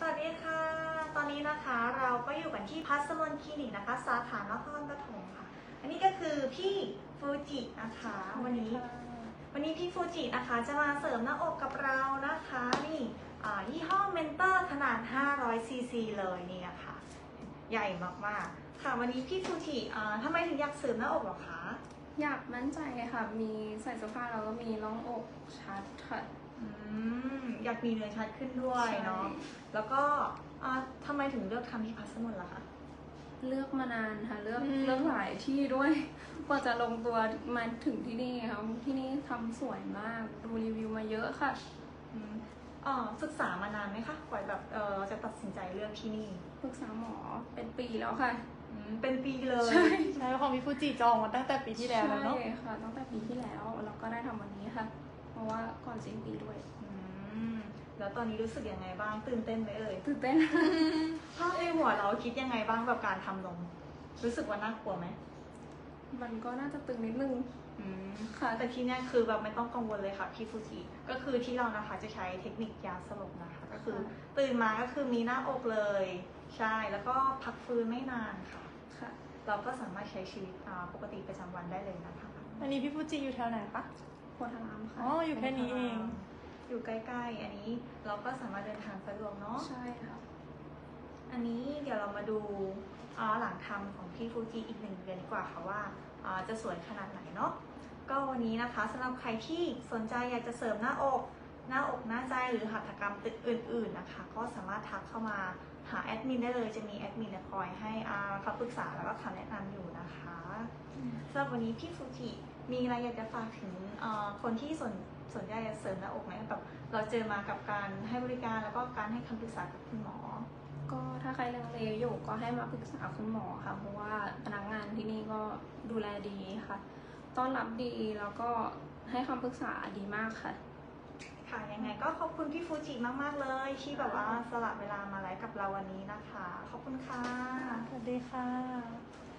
สวัสดีค่ะ ตอนนี้นะคะเราก็อยู่กันที่พัสมนคลินิกนะคะ สาขานครปฐมค่ะ อันนี้ก็คือพี่ฟูจินะคะ วันนี้ วันนี้พี่ฟูจินะคะจะมาเสริมหน้าอกกับเรานะคะ นี่อ่ายี่ห้อเมนเตอร์ขนาด 500 ซีซีเลยนี่นะคะ ใหญ่มากๆ ค่ะ วันนี้พี่ฟูจิอ่าทำไมถึงอยากเสริมหน้าอกเหรอคะ อยากมั่นใจค่ะ มีใส่เสื้อผ้าแล้วก็มีร่องอกชัดค่ะ อืมอยากมีเนื้อชัดขึ้นด้วยเนาะแล้วก็อ่าทำไมถึงเลือกทำที่พัสมนล่ะคะ เลือกมานานค่ะ เลือกอืม เลือกหลายที่ด้วย กว่าจะลงตัวมาถึงที่นี่ค่ะ ที่นี่ทำสวยมาก ดูรีวิวมาเยอะค่ะ อืมอ๋อศึกษามานานไหมคะกว่าแบบเออเราจะตัดสินใจเลือกที่นี่ ปรึกษาหมอเป็นปีแล้วค่ะอืม เป็นปีเลยใช่ใช่เพราะของพี่ฟูจิจองมาตั้งแต่ปีที่แล้วแล้วเนาะใช่ค่ะตั้งแต่ปีที่แล้วเราก็ได้ทำวันนี้ค่ะ เพราะว่าก่อนสิ้นปีด้วยอืมแล้วตอนนี้รู้สึกยังไงบ้างตื่นเต้นไหมเอ่ยตื่นเต้นภาพในหัวเราคิดยังไงบ้างกับการทำนมรู้สึกว่าน่ากลัวไหมมันก็น่าจะตึงนิดนึงอืม ค่ะแต่ที่เนี้ยคือแบบไม่ต้องกังวลเลยค่ะพี่ฟูจิก็คือที่เรานะคะจะใช้เทคนิคยาสลบนะคะ ก็คือค่ะตื่นมาก็คือมีหน้าอกเลย ใช่แล้วก็พักฟื้นไม่นานค่ะค่ะ เราก็สามารถใช้ชีวิตอ่าปกติประจำวันได้เลยนะคะอันนี้พี่ฟูจิอยู่แถวไหนคะโพธารามค่ะอ๋ออยู่แค่นี้เอง อยู่ใกล้ๆ อันนี้เราก็สามารถเดินทางสะดวกเนาะใช่ค่ะอันนี้เดี๋ยวเรามาดูอ่า หลังทำของพี่ฟูจิอีกหนึ่งเดือนดีกว่าค่ะว่าอ่าจะสวยขนาดไหนเนาะก็วันนี้นะคะสำหรับใครที่สนใจอยากจะเสริมหน้าอก หน้าอกหน้าใจหรือหัตถกรรมอื่น ๆนะคะ ก็สามารถทักเข้ามาหาแอดมินได้เลยจะมีแอดมินเนี่ยคอยให้อ่าคำปรึกษาแล้วก็คำแนะนำอยู่นะคะสำหรับวันนี้พี่ฟูจิมีอะไรอยากจะฝากถึงอ่าคนที่สนสนใจจะเสริมหน้าอกไหมแบบเราเจอมากับการให้บริการแล้วก็การให้คำปรึกษากับคุณหมอ ก็ถ้าใครลังเลอยู่ก็ให้มาปรึกษาคุณหมอค่ะ เพราะว่าพนักงานที่นี่ก็ดูแลดีค่ะ ต้อนรับดีแล้วก็ให้คำปรึกษาดีมากค่ะ ค่ะยังไงก็ขอบคุณพี่ฟูจิมาก ๆ เลย ที่แบบว่าสละเวลามาไลฟ์กับเราวันนี้นะคะ ขอบคุณค่ะ สวัสดีค่ะ